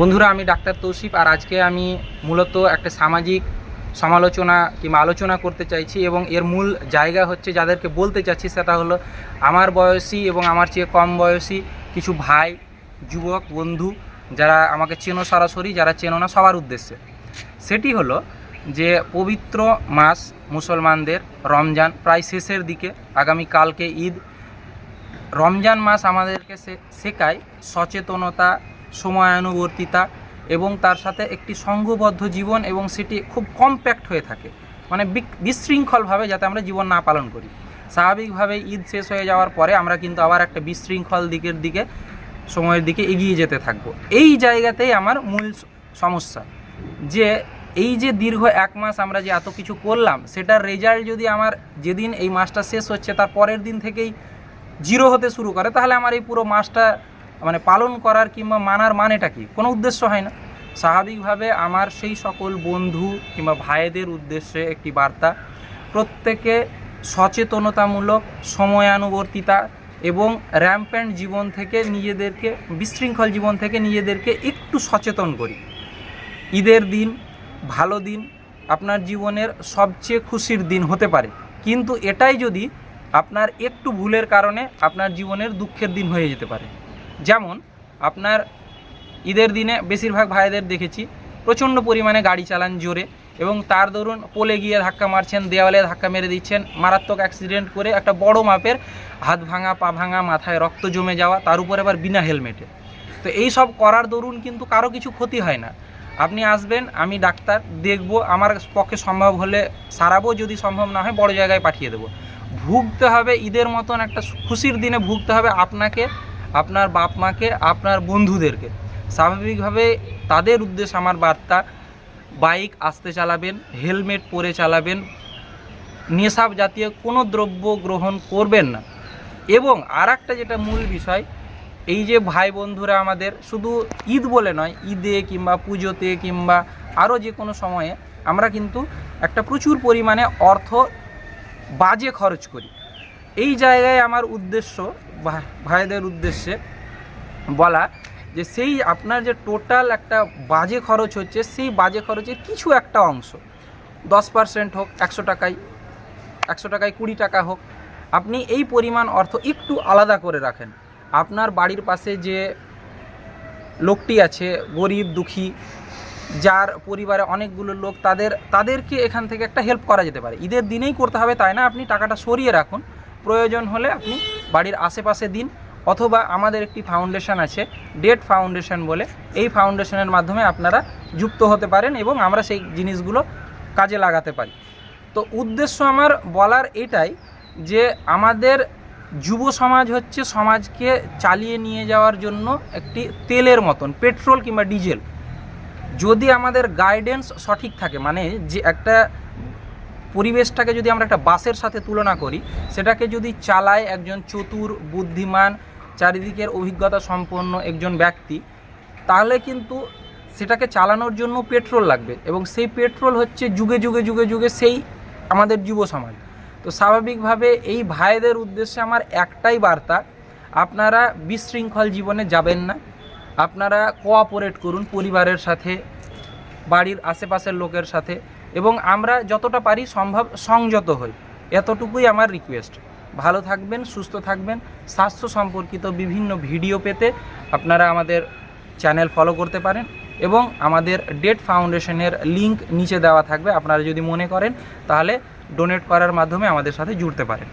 বন্ধুরা, আমি ডাক্তার তৌসিফ আর আজকে আমি মূলত একটা সামাজিক সমালোচনা কিংবা আলোচনা করতে চাইছি এবং এর মূল জায়গা হচ্ছে যাদেরকে বলতে চাচ্ছি সেটা হলো আমার বয়সী এবং আমার চেয়ে কম বয়সী কিছু ভাই, যুবক, বন্ধু যারা আমাকে চেনো সরাসরি, যারা চেনো না সবার উদ্দেশ্যে। সেটি হলো যে পবিত্র মাস মুসলমানদের রমজান প্রায় শেষের দিকে, আগামী কালকে ঈদ। রমজান মাস আমাদেরকে শেখায় সচেতনতা সময়ানুবর্তিতা এবং তার সাথে একটি সংঘবদ্ধ জীবন এবং সেটি খুব কম্প্যাক্ট হয়ে থাকে। মানে বিশৃঙ্খলভাবে যাতে আমরা জীবন না পালন করি। স্বাভাবিকভাবে ঈদ শেষ হয়ে যাওয়ার পরে আমরা কিন্তু আবার একটা বিশৃঙ্খল দিকের দিকে, সময়ের দিকে এগিয়ে যেতে থাকব। এই জায়গাতেই আমার মূল সমস্যা। যে এই যে দীর্ঘ এক মাস আমরা যে এত কিছু করলাম, সেটার রেজাল্ট যদি আমার যেদিন এই মাসটা শেষ হচ্ছে, তার পরের দিন থেকেই জিরো হতে শুরু করে, তাহলে আমার এই পুরো মাসটা মানে পালন করার কিংবা মানার মানেটা কি? কোনো উদ্দেশ্য হয় না। স্বাভাবিকভাবে আমার সেই সকল বন্ধু কিংবা ভাইদের উদ্দেশ্যে একটি বার্তা, প্রত্যেকে সচেতনতামূলক, সময়ানুবর্তিতা এবং র্যাম্প্যান্ট জীবন থেকে নিজেদেরকে, বিশৃঙ্খল জীবন থেকে নিজেদেরকে একটু সচেতন করি। ঈদের দিন ভালো দিন আপনার জীবনের সবচেয়ে খুশির দিন হতে পারে। কিন্তু এটাই যদি আপনার একটু ভুলের কারণে আপনার জীবনের দুঃখের দিন হয়ে যেতে পারে। যেমন আপনার ঈদের দিনে বেশিরভাগ ভাইদের দেখেছি, প্রচণ্ড পরিমাণে গাড়ি চালান জোরে এবং তার দরুন পোলে গিয়ে ধাক্কা মারছেন, দেওয়ালে ধাক্কা মেরে দিচ্ছেন, মারাত্মক অ্যাক্সিডেন্ট করে একটা বড় মাপের হাত ভাঙা, পা ভাঙা, মাথায় রক্ত জমে যাওয়া, তার উপর আবার বিনা হেলমেটে। তো এই সব করার দরুন কিন্তু কারও কিছু ক্ষতি হয় না। আপনি আসবেন, আমি ডাক্তার দেখব, আমার পক্ষে সম্ভব হলে সারাবো, যদি সম্ভব না হয় বড় জায়গায় পাঠিয়ে দেবো। ভুগতে হবে, ঈদের মতন একটা খুশির দিনে ভুগতে হবে আপনাকে আপনার বাপ মাকে, আপনার বন্ধুদেরকে। স্বাভাবিকভাবে তাদের উদ্দেশ্যে আমার বার্তা, বাইক আস্তে চালাবেন, হেলমেট পরে চালাবেন নেশাব জাতীয় কোনো দ্রব্য গ্রহণ করবেন না। এবং আর যেটা মূল বিষয়, এই যে ভাই বন্ধুরা আমাদের, শুধু ঈদ বলে নয়, ঈদে কিংবা পুজোতে কিংবা আরও যে কোনো সময়ে আমরা কিন্তু একটা প্রচুর পরিমাণে অর্থ বাজে খরচ করি। এই জায়গায় আমার উদ্দেশ্য, ভাই- ভাইদের উদ্দেশ্যে বলা যে সেই আপনার যে টোটাল একটা বাজে খরচ হচ্ছে, সেই বাজে খরচের কিছু একটা অংশ, দশ পার্সেন্ট হোক, একশো টাকায় একশো টাকায় কুড়ি টাকা হোক, আপনি এই পরিমাণ অর্থ একটু আলাদা করে রাখেন। আপনার বাড়ির পাশে যে লোকটি আছে, গরিব, দুঃখী, যার পরিবারে অনেকগুলো লোক, তাদের, তাদেরকে এখান থেকে একটা হেল্প করা যেতে পারে। ঈদের দিনেই করতে হবে, তাই না? আপনি টাকাটা সরিয়ে রাখুন। প্রয়োজন হলে আপনি বাড়ির আশেপাশে দিন অথবা আমাদের একটি ফাউন্ডেশন আছে, ডেট ফাউন্ডেশন বলে। এই ফাউন্ডেশনের মাধ্যমে আপনারা যুক্ত হতে পারেন এবং আমরা সেই জিনিসগুলো কাজে লাগাতে পারি। তো উদ্দেশ্য আমার বলার এটাই যে আমাদের যুব সমাজ হচ্ছে সমাজকে চালিয়ে নিয়ে যাওয়ার জন্য একটি তেলের মতন, পেট্রোল কিংবা ডিজেল। যদি আমাদের গাইডেন্স সঠিক থাকে মানে যে একটা পরিবেশটাকে যদি আমরা একটা বাসের সাথে তুলনা করি, সেটাকে যদি চালায় একজন চতুর, বুদ্ধিমান, চারিদিকের অভিজ্ঞতা সম্পন্ন একজন ব্যক্তি, তাহলে কিন্তু সেটাকে চালানোর জন্য পেট্রোল লাগবে। এবং সেই পেট্রোল হচ্ছে যুগে যুগে যুগে যুগে সেই আমাদের যুব সমাজ। তো স্বাভাবিকভাবে এই ভাইদের উদ্দেশ্যে আমার একটাই বার্তা, আপনারা বিশৃঙ্খল জীবনে যাবেন না। আপনারা কোঅপারেট করুন পরিবারের সাথে, বাড়ির আশেপাশের লোকের সাথে। এবং আমরা যতটা পারি সম্ভব সংযত হই। এতটুকুই আমার রিকোয়েস্ট ভালো থাকবেন, সুস্থ থাকবেন। স্বাস্থ্য সম্পর্কিত বিভিন্ন ভিডিও পেতে আপনারা আমাদের চ্যানেল ফলো করতে পারেন এবং আমাদের ডেট ফাউন্ডেশনের লিংক নিচে দেওয়া থাকবে। আপনারা যদি মনে করেন, তাহলে ডোনেট করার মাধ্যমে আমাদের সাথে জুড়তে পারেন।